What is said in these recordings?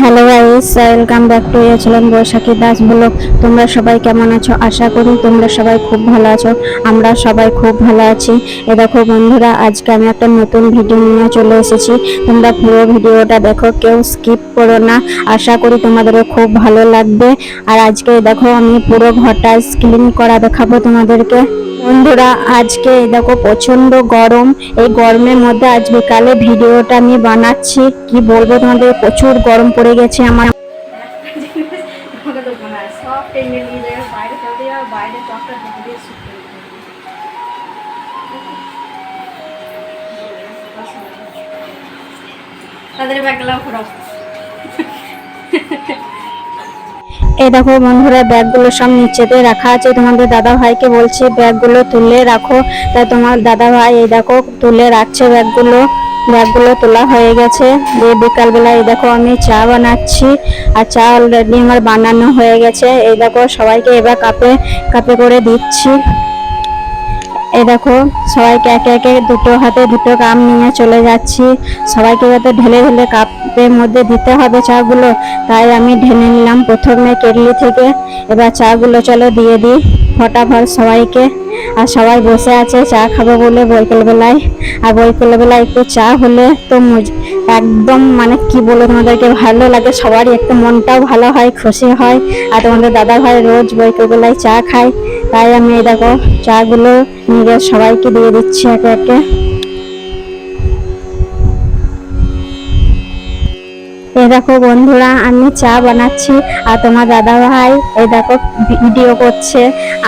Hello guys welcome back to ইয়াচলন Baishakhi Das blog তোমরা সবাই কেমন আছো? আশা করি তোমরা সবাই খুব ভালো আছো। আমরা সবাই খুব ভালো আছি। এ দেখো বন্ধুরা, আজকে আমি একটা নতুন ভিডিও নিয়ে চলে এসেছি। তোমরা পুরো ভিডিওটা দেখো, কেউ স্কিপ করো না। আশা করি তোমাদেরও খুব ভালো লাগবে। আর আজকে দেখো আমি পুরো ঘরটা ক্লিন করা দেখাবো তোমাদেরকে। বন্ধুরা, আজকে দেখো প্রচণ্ড গরম। এই গরমের মধ্যে আজ বিকালে ভিডিওটা আমি বানাচ্ছি। কি বলব তোমাদের, প্রচুর গরম পড়ে গেছে আমার। আমাকে তো মনে এই দেখো বন্ধুরা, ব্যাগগুলো সব নিচেতে রাখা আছে। তোমাদের দাদা ভাইকে বলছি, ব্যাগগুলো তুলে রাখো। তাই তোমার দাদা ভাই, এই দেখো, তুলে রাখছে ব্যাগগুলো। ব্যাগগুলো তোলা হয়ে গেছে। দিয়ে বিকালবেলা, এই দেখো, আমি চা বানাচ্ছি। আর চা অলরেডি আমার বানানো হয়ে গেছে। এই দেখো, সবাইকে এবার কাপে কাপে করে দিচ্ছি। এই দেখো, সবাইকে একে একে দুটো হাতে দুটো কাপ নিয়ে চলে যাচ্ছি। সবাইকে যাতে ঢেলে ঢেলে কাপের মধ্যে দিতে হবে চাগুলো, তাই আমি ঢেলে নিলাম প্রথমে কেটলি থেকে। এবার চাগুলো চলো দিয়ে দিই ফটাফট সবাইকে। আর সবাই বসে আছে, চা খাব বলে বৈকাল বেলায়। আর বৈকাল বেলায় একটু চা হলে তো একদম মানে কি বলে তোমাদেরকে, ভালো লাগে সবারই, একটু মনটাও ভালো হয়, খুশি হয়। আর তোমাদের দাদা ভাই রোজ বৈকাল বেলায় চা খায়। তাই আমি দেখো চাগুলো নিজের সবাইকে দিয়ে দিচ্ছি একে একে। এই দেখো বন্ধুরা, আমি চা বানাচ্ছি আর তোমার দাদা ভাই এই দেখো ভিডিও করছে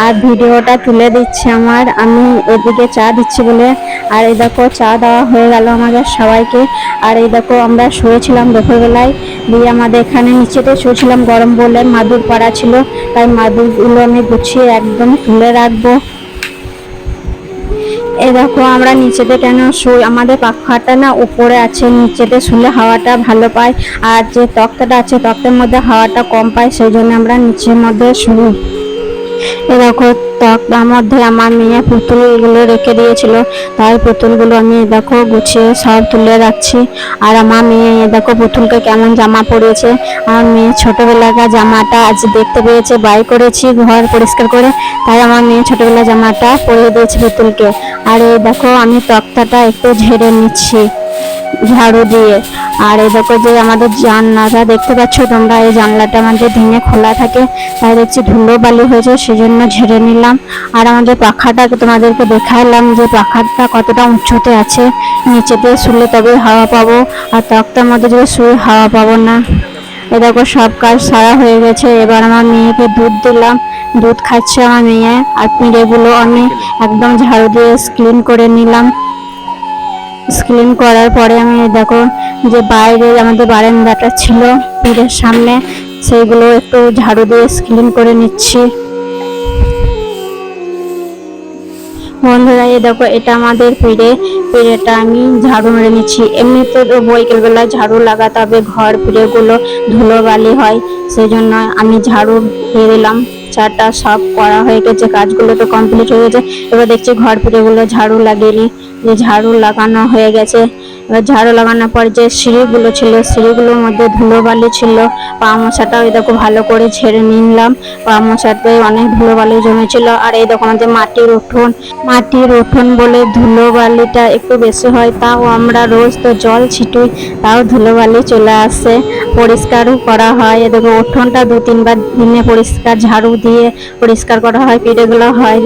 আর ভিডিওটা তুলে দিচ্ছে আমার। আমি এদিকে চা দিচ্ছি বলে। আর এই দেখো চা দেওয়া হয়ে গেল আমাদের সবাইকে। আর এই দেখো আমরা শুয়েছিলাম দুপুরবেলায়। দিয়ে আমাদের এখানে নিচেতে শুয়েছিলাম গরম বলে। মাদুর পাড়া ছিল। তাই মাদুরগুলো আমি গুছিয়ে একদম তুলে রাখব। এই দেখো, আমরা নিচেতে কেন শুই? আমাদের পাখাটা না উপরে আছে নিচেতে শুলে হাওয়াটা ভালো পায়। আর যে তক্তাটা আছে তক্তের মধ্যে হাওয়াটা কম পায়, সেই জন্য আমরা নিচের মধ্যে শুই। এ দেখো তক্তার মধ্যে আমার মেয়ে পুতুলগুলো রেখে দিয়েছিল। তাই পুতুলগুলো আমি দেখো গুছিয়ে সব তুলে রাখছি। আর আমার মেয়ে দেখো পুতুলকে কেমন জামা পরিয়েছে। আমার মেয়ে ছোটোবেলাকার জামাটা আজ দেখতে পেয়েছে, বাই করেছি, ঘর পরিষ্কার করে। তাই আমার মেয়ে ছোটবেলা জামাটা পরিয়ে দিয়েছে পুতুলকে। আর এই দেখো আমি তক্তাটা একটু ঝেড়ে নিচ্ছি। ঝাড়ু দিয়ে। আর এই দেখো যে আমাদের জানলাটা দেখতে পাচ্ছ তোমরা, এই জানলাটা আমাদের ভেঙে খোলা থাকে, তাই দেখছি ধুলো বালি হয়েছে, সেজন্য ঝেড়ে নিলাম। আর আমাদের পাখাটাকে তোমাদেরকে দেখালাম যে পাখাটা কতটা উঁচুতে আছে নিচেতে শুলে তবে হাওয়া পাবো, আর তক্তার মধ্যে যদি শুয়ে হাওয়া পাবো না। এ দেখো সব কাজ সারা হয়ে গেছে, এবার আমার মেয়েকে দুধ দিলাম। দুধ খাচ্ছে আমার মেয়ে, আর পিঁড়েগুলো আমি একদম ঝাড়ু দিয়ে ক্লিন করে নিলাম। স্ক্রিন করার পরে আমি দেখো যে বাইরে আমাদের বারান্দাটা ছিল পীরের সামনে সেইগুলো একটু ঝাড়ু দিয়ে ক্লিন করে নিচ্ছি। বন্ধুরা, এই দেখো, এটা আমাদের পিড়ে। পিড়েটা আমি ঝাড়ু মেরে নিচ্ছি। এমনিতে তো বৈকাল বেলা ঝাড়ু লাগাতে হবে ঘর পিড়েগুলো ধুলো বালি হয় সেই জন্য আমি ঝাড়ু দিয়ে দিলাম। চারটা সব করা হয়ে গেছে, কাজগুলো তো কমপ্লিট হয়ে গেছে। এবার দেখছি ঘর পিড়েগুলো ঝাড়ু লাগিয়ে ঝাড়ু লাগানো হয়ে গেছে। এবার ঝাড়ু লাগানোর পর যে সিঁড়িগুলো ছিল, সিঁড়িগুলোর মধ্যে ধুলোবালি ছিল। পা মশাটাও এই দেখো ভালো করে ঝেড়ে নিলাম। পা মশাতে অনেক ধুলোবালি জমেছিল। আর এই দেখো আমাদের মাটির উঠোন। মাটির উঠোন বলে ধুলোবালিটা একটু বেশি হয়, তাও আমরা রোজ তো জল ছিটুই, তাও ধুলোবালি চলে আসে। পরিষ্কারও করা হয়। এ দেখো উঠোনটা দু তিনবার দিনে পরিষ্কার ঝাড়ু দিয়ে পরিষ্কার করা হয়, পিঠেগুলো হয়।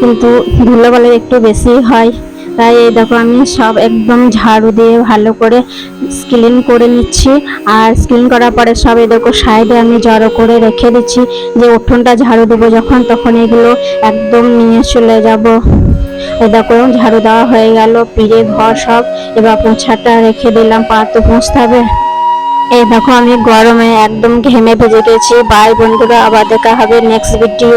কিন্তু ধুলোবালি একটু বেশি হয়। তাই এই দেখো আমি সব একদম ঝাড়ু দিয়ে ভালো করে ক্লিন করে নিচ্ছি। আর ক্লিন করার পরে সব এই দেখো সাইডে আমি জড়ো করে রেখে দিচ্ছি যে উঠোনটা ঝাড়ু দেবো যখন, তখন এগুলো একদম নিয়ে চলে যাব। এই দেখো ঝাড়ু দেওয়া হয়ে গেল, পিড়ে ঘর সব এবার পোছাটা রেখে দিলাম পা তো পৌঁছতে হবে। এই দেখো আমি গরমে একদম ঘেমে ভেজে গেছি। বাই বন্ধুরা, আবার দেখা হবে নেক্সট ভিডিও